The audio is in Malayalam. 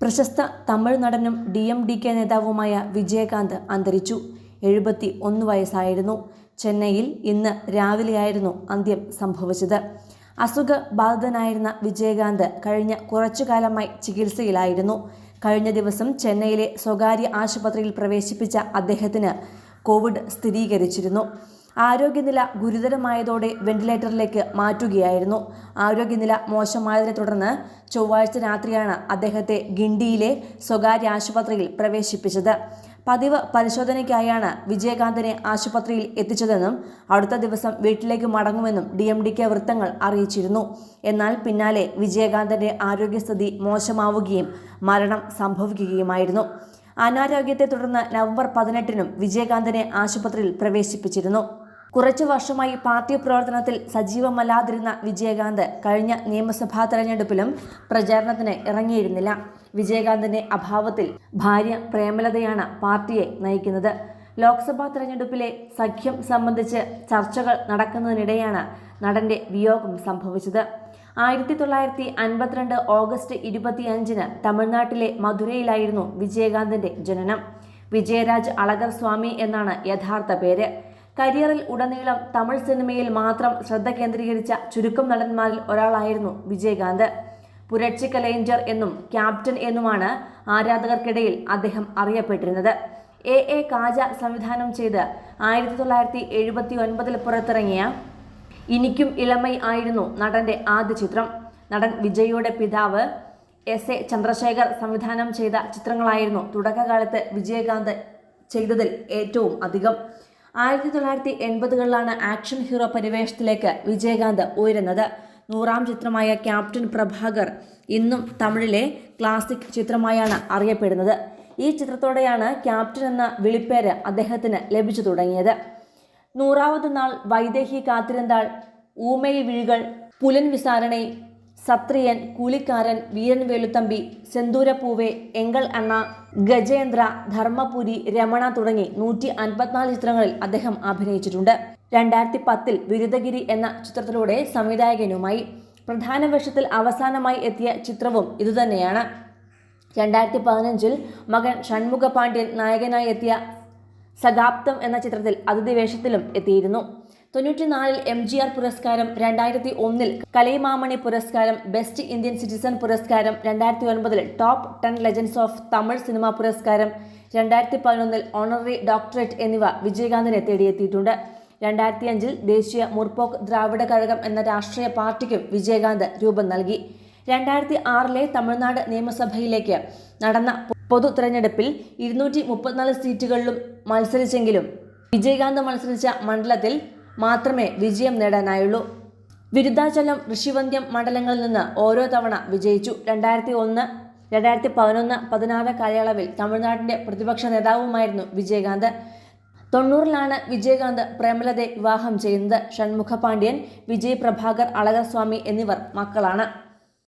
പ്രശസ്ത തമിഴ് നടനും ഡി എം ഡി കെ നേതാവുമായ വിജയകാന്ത് അന്തരിച്ചു. എഴുപത്തി ഒന്ന് വയസ്സായിരുന്നു. ചെന്നൈയിൽ ഇന്ന് രാവിലെയായിരുന്നു അന്ത്യം സംഭവിച്ചത്. അസുഖബാധിതനായിരുന്ന വിജയകാന്ത് കഴിഞ്ഞ കുറച്ചു കാലമായി ചികിത്സയിലായിരുന്നു. കഴിഞ്ഞ ദിവസം ചെന്നൈയിലെ സ്വകാര്യ ആശുപത്രിയിൽ പ്രവേശിപ്പിച്ച അദ്ദേഹത്തിന് കോവിഡ് സ്ഥിരീകരിച്ചിരുന്നു. ആരോഗ്യനില ഗുരുതരമായതോടെ വെന്റിലേറ്ററിലേക്ക് മാറ്റുകയായിരുന്നു. ആരോഗ്യനില മോശമായതിനെ തുടർന്ന് ചൊവ്വാഴ്ച രാത്രിയാണ് അദ്ദേഹത്തെ ഗിണ്ടിയിലെ സ്വകാര്യ ആശുപത്രിയിൽ പ്രവേശിപ്പിച്ചത്. പതിവ് പരിശോധനയ്ക്കായാണ് വിജയകാന്തിനെ ആശുപത്രിയിൽ എത്തിച്ചതെന്നും അടുത്ത ദിവസം വീട്ടിലേക്ക് മടങ്ങുമെന്നും ഡി എം ഡി കെ വൃത്തങ്ങൾ അറിയിച്ചിരുന്നു. എന്നാൽ പിന്നാലെ വിജയകാന്തിന്റെ ആരോഗ്യസ്ഥിതി മോശമാവുകയും മരണം സംഭവിക്കുകയുമായിരുന്നു. അനാരോഗ്യത്തെ തുടർന്ന് നവംബർ പതിനെട്ടിനും വിജയകാന്തിനെ ആശുപത്രിയിൽ പ്രവേശിപ്പിച്ചിരുന്നു. കുറച്ചു വർഷമായി പാർട്ടി പ്രവർത്തനത്തിൽ സജീവമല്ലാതിരുന്ന വിജയകാന്ത് കഴിഞ്ഞ നിയമസഭാ തെരഞ്ഞെടുപ്പിലും പ്രചാരണത്തിന് ഇറങ്ങിയിരുന്നില്ല. വിജയകാന്തിന്റെ അഭാവത്തിൽ ഭാര്യ പ്രേമലതയാണ് പാർട്ടിയെ നയിക്കുന്നത്. ലോക്സഭാ തെരഞ്ഞെടുപ്പിലെ സഖ്യം സംബന്ധിച്ച് ചർച്ചകൾ നടക്കുന്നതിനിടെയാണ് നടന്റെ വിയോഗം സംഭവിച്ചത്. ആയിരത്തി തൊള്ളായിരത്തി അൻപത്തിരണ്ട് ഓഗസ്റ്റ് ഇരുപത്തിയഞ്ചിന് തമിഴ്നാട്ടിലെ മധുരയിലായിരുന്നു വിജയകാന്തിന്റെ ജനനം. വിജയരാജ് അളകർ സ്വാമി എന്നാണ് യഥാർത്ഥ പേര്. കരിയറിൽ ഉടനീളം തമിഴ് സിനിമയിൽ മാത്രം ശ്രദ്ധ കേന്ദ്രീകരിച്ച ചുരുക്കം നടന്മാരിൽ ഒരാളായിരുന്നു വിജയകാന്ത്. പുരക്ഷി കലേഞ്ചർ എന്നും ക്യാപ്റ്റൻ എന്നുമാണ് ആരാധകർക്കിടയിൽ അദ്ദേഹം അറിയപ്പെട്ടിരുന്നത്. എ. എ. കാജ സംവിധാനം ചെയ്ത് ആയിരത്തി തൊള്ളായിരത്തി എഴുപത്തി ഒൻപതിൽ പുറത്തിറങ്ങിയ ഇനിക്കും ഇളമൈ ആയിരുന്നു നടന്റെ ആദ്യ ചിത്രം. നടൻ വിജയുടെ പിതാവ് എസ്. എ. ചന്ദ്രശേഖർ സംവിധാനം ചെയ്ത ചിത്രങ്ങളായിരുന്നു തുടക്കകാലത്ത് വിജയകാന്ത് ചെയ്തതിൽ ഏറ്റവും അധികം. ആയിരത്തി തൊള്ളായിരത്തി എൺപതുകളിലാണ് ആക്ഷൻ ഹീറോ പരിവേഷത്തിലേക്ക് വിജയകാന്ത് ഉയരുന്നത്. നൂറാം ചിത്രമായ ക്യാപ്റ്റൻ പ്രഭാകർ ഇന്നും തമിഴിലെ ക്ലാസിക് ചിത്രമായാണ് അറിയപ്പെടുന്നത്. ഈ ചിത്രത്തോടെയാണ് ക്യാപ്റ്റൻ എന്ന വിളിപ്പേര് അദ്ദേഹത്തിന് ലഭിച്ചു തുടങ്ങിയത്. നൂറാമത് നാൾ വൈദേഹി കാത്തിരുന്നാൾ ഊമയി വിഴികൾ പുലൻ വിസാരണை സത്രിയൻ കൂലിക്കാരൻ വീരൻ വേലുത്തമ്പി സെന്തൂരപ്പൂവെ എങ്കൾ അണ്ണ ഗജേന്ദ്ര ധർമ്മപുരി രമണ തുടങ്ങി നൂറ്റി അൻപത്തിനാല് ചിത്രങ്ങളിൽ അദ്ദേഹം അഭിനയിച്ചിട്ടുണ്ട്. രണ്ടായിരത്തി പത്തിൽ ബിരുദഗിരി എന്ന ചിത്രത്തിലൂടെ സംവിധായകനുമായി പ്രധാന വേഷത്തിൽ അവസാനമായി എത്തിയ ചിത്രവും ഇതുതന്നെയാണ്. രണ്ടായിരത്തി പതിനഞ്ചിൽ മകൻ ഷൺമുഖ പാണ്ഡ്യൻ നായകനായി എത്തിയ സഗാപ്തം എന്ന ചിത്രത്തിൽ അതിഥി വേഷത്തിലും എത്തിയിരുന്നു. തൊണ്ണൂറ്റിനാലിൽ എം ജി ആർ പുരസ്കാരം രണ്ടായിരത്തി ഒന്നിൽ കലൈമാമണി പുരസ്കാരം ബെസ്റ്റ് ഇന്ത്യൻ സിറ്റിസൺ പുരസ്കാരം രണ്ടായിരത്തി ഒൻപതിൽ top ten legends of Tamil cinema പുരസ്കാരം രണ്ടായിരത്തി പതിനൊന്നിൽ ഓണററി ഡോക്ടറേറ്റ് എന്നിവ വിജയകാന്തിനെ തേടിയെത്തിയിട്ടുണ്ട്. രണ്ടായിരത്തി അഞ്ചിൽ ദേശീയ മുർപോക്ക് ദ്രാവിഡ കഴകം എന്ന രാഷ്ട്രീയ പാർട്ടിക്കും വിജയകാന്ത് രൂപം നൽകി. രണ്ടായിരത്തി ആറിലെ തമിഴ്നാട് നിയമസഭയിലേക്ക് നടന്ന പൊതു തിരഞ്ഞെടുപ്പിൽ ഇരുന്നൂറ്റി മുപ്പത്തിനാല് സീറ്റുകളിലും മത്സരിച്ചെങ്കിലും വിജയകാന്ത് മത്സരിച്ച മണ്ഡലത്തിൽ മാത്രമേ വിജയം നേടാനായുള്ളൂ. വിരുദ്ധാചലം ഋഷിവന്ധ്യം മണ്ഡലങ്ങളിൽ നിന്ന് ഓരോ തവണ വിജയിച്ചു. രണ്ടായിരത്തി ഒന്ന് രണ്ടായിരത്തി പതിനൊന്ന് പതിനാറ് കാലയളവിൽ തമിഴ്നാടിന്റെ പ്രതിപക്ഷ നേതാവുമായിരുന്നു വിജയകാന്ത്. തൊണ്ണൂറിലാണ് വിജയകാന്ത് പ്രേമലതയെ വിവാഹം ചെയ്യുന്നത്. ഷൺമുഖ പാണ്ഡ്യൻ വിജയ് പ്രഭാകർ അളകസ്വാമി എന്നിവർ മക്കളാണ്.